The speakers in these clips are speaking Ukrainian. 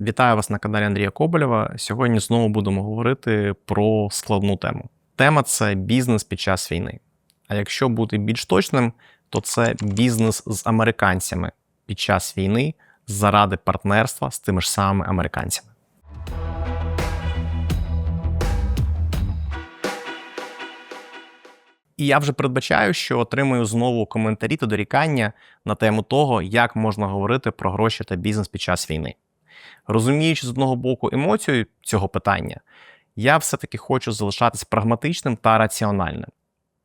Вітаю вас на каналі Андрія Коболєва. Сьогодні знову будемо говорити про складну тему. Тема це бізнес під час війни. А якщо бути більш точним, то це бізнес з американцями під час війни заради партнерства з тими ж самими американцями. І я вже передбачаю, що отримую знову коментарі та дорікання на тему того, як можна говорити про гроші та бізнес під час війни. Розуміючи з одного боку емоцію цього питання, я все-таки хочу залишатись прагматичним та раціональним,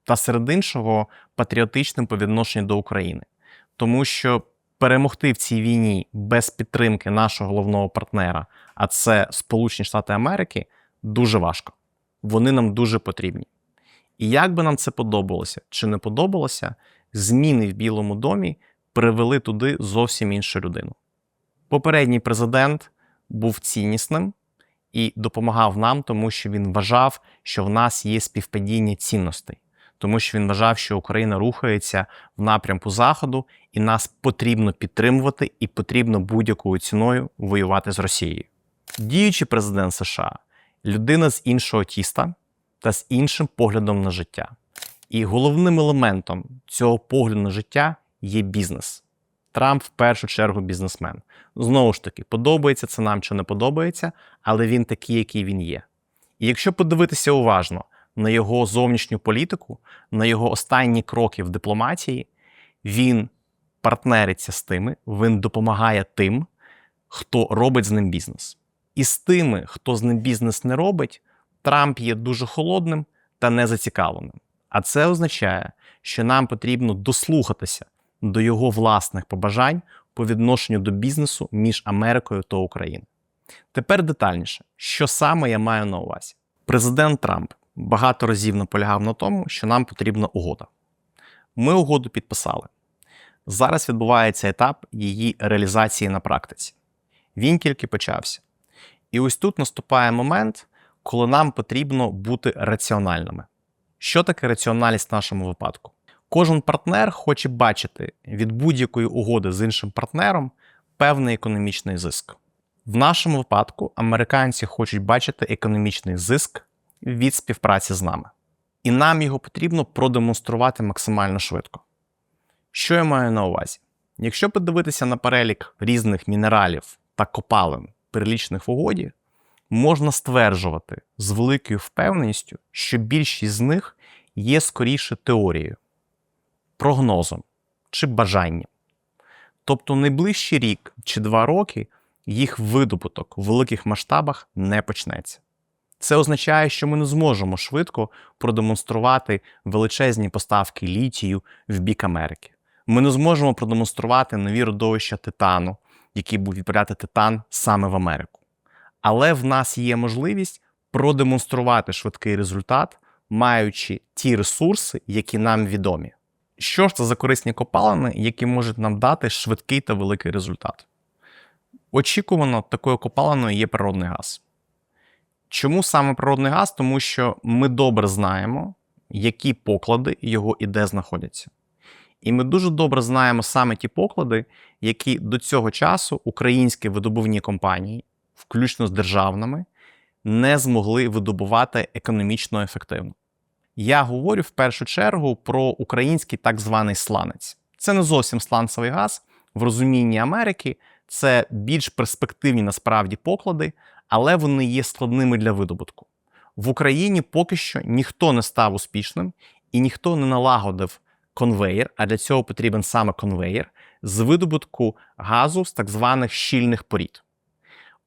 та серед іншого патріотичним по відношенню до України. Тому що перемогти в цій війні без підтримки нашого головного партнера, а це Сполучені Штати Америки, дуже важко. Вони нам дуже потрібні. І як би нам це подобалося чи не подобалося, зміни в Білому домі привели туди зовсім іншу людину. Попередній президент був ціннісним і допомагав нам, тому що він вважав, що в нас є співпадіння цінностей, тому що він вважав, що Україна рухається в напрямку Заходу, і нас потрібно підтримувати, і потрібно будь-якою ціною воювати з Росією. Діючий президент США людина з іншого тіста та з іншим поглядом на життя. І головним елементом цього погляду на життя є бізнес. Трамп в першу чергу бізнесмен. Знову ж таки, подобається це нам чи не подобається, але він такий, який він є. І якщо подивитися уважно на його зовнішню політику, на його останні кроки в дипломатії, він партнериться з тими, він допомагає тим, хто робить з ним бізнес. І з тими, хто з ним бізнес не робить, Трамп є дуже холодним та незацікавленим. А це означає, що нам потрібно дослухатися до його власних побажань по відношенню до бізнесу між Америкою та Україною. Тепер детальніше, що саме я маю на увазі. Президент Трамп багато разів наполягав на тому, що нам потрібна угода. Ми угоду підписали. Зараз відбувається етап її реалізації на практиці. Він тільки почався. І ось тут наступає момент, коли нам потрібно бути раціональними. Що таке раціональність в нашому випадку? Кожен партнер хоче бачити від будь-якої угоди з іншим партнером певний економічний зиск. В нашому випадку американці хочуть бачити економічний зиск від співпраці з нами. І нам його потрібно продемонструвати максимально швидко. Що я маю на увазі? Якщо подивитися на перелік різних мінералів та копалин, перелічених в угоді, можна стверджувати з великою впевненістю, що більшість з них є скоріше теорією, прогнозом чи бажанням. Тобто найближчий рік чи два роки їх видобуток в великих масштабах не почнеться. Це означає, що ми не зможемо швидко продемонструвати величезні поставки літію в бік Америки. Ми не зможемо продемонструвати нові родовища титану, які будуть відправляти титан саме в Америку. Але в нас є можливість продемонструвати швидкий результат, маючи ті ресурси, які нам відомі. Що ж це за корисні копалини, які можуть нам дати швидкий та великий результат? Очікувано, такою копалиною є природний газ. Чому саме природний газ? Тому що ми добре знаємо, які поклади його і де знаходяться. І ми дуже добре знаємо саме ті поклади, які до цього часу українські видобувні компанії, включно з державними, не змогли видобувати економічно ефективно. Я говорю в першу чергу про український так званий сланець. Це не зовсім сланцевий газ в розумінні Америки, це більш перспективні насправді поклади, але вони є складними для видобутку. В Україні поки що ніхто не став успішним і ніхто не налагодив конвеєр, а для цього потрібен саме конвеєр з видобутку газу з так званих щільних порід.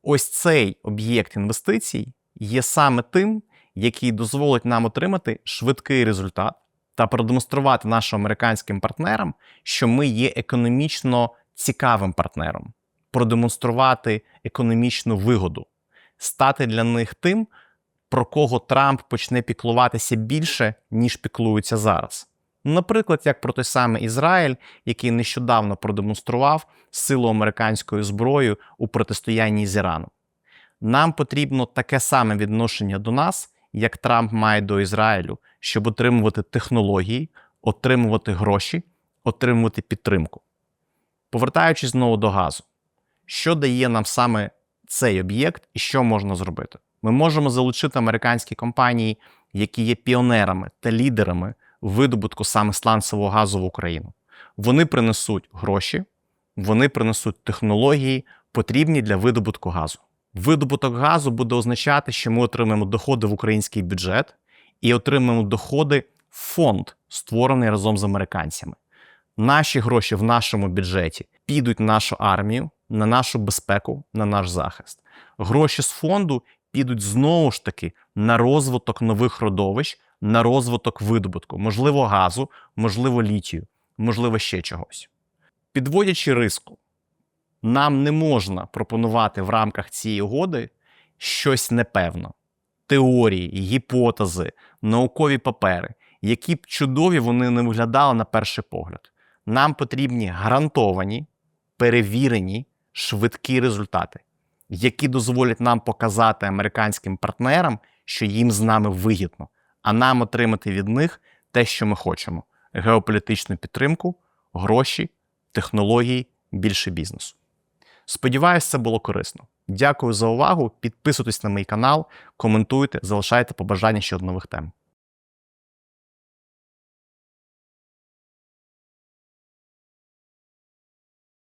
Ось цей об'єкт інвестицій є саме тим, який дозволить нам отримати швидкий результат та продемонструвати нашим американським партнерам, що ми є економічно цікавим партнером, продемонструвати економічну вигоду, стати для них тим, про кого Трамп почне піклуватися більше, ніж піклується зараз. Наприклад, як про той самий Ізраїль, який нещодавно продемонстрував силу американської зброї у протистоянні з Іраном. Нам потрібно таке саме відношення до нас, як Трамп має до Ізраїлю, щоб отримувати технології, отримувати гроші, отримувати підтримку. Повертаючись знову до газу, що дає нам саме цей об'єкт і що можна зробити. Ми можемо залучити американські компанії, які є піонерами та лідерами видобутку саме сланцевого газу в Україну. Вони принесуть гроші, вони принесуть технології, потрібні для видобутку газу. Видобуток газу буде означати, що ми отримаємо доходи в український бюджет і отримаємо доходи в фонд, створений разом з американцями. Наші гроші в нашому бюджеті підуть на нашу армію, на нашу безпеку, на наш захист. Гроші з фонду підуть знову ж таки на розвиток нових родовищ, на розвиток видобутку, можливо, газу, можливо, літію, можливо, ще чогось. Підводячи риску, нам не можна пропонувати в рамках цієї угоди щось непевно. Теорії, гіпотези, наукові папери, які б чудові вони не виглядали на перший погляд. Нам потрібні гарантовані, перевірені, швидкі результати, які дозволять нам показати американським партнерам, що їм з нами вигідно, а нам отримати від них те, що ми хочемо: геополітичну підтримку, гроші, технології, більше бізнесу. Сподіваюсь, це було корисно. Дякую за увагу. Підписуйтесь на мій канал, коментуйте, залишайте побажання щодо нових тем.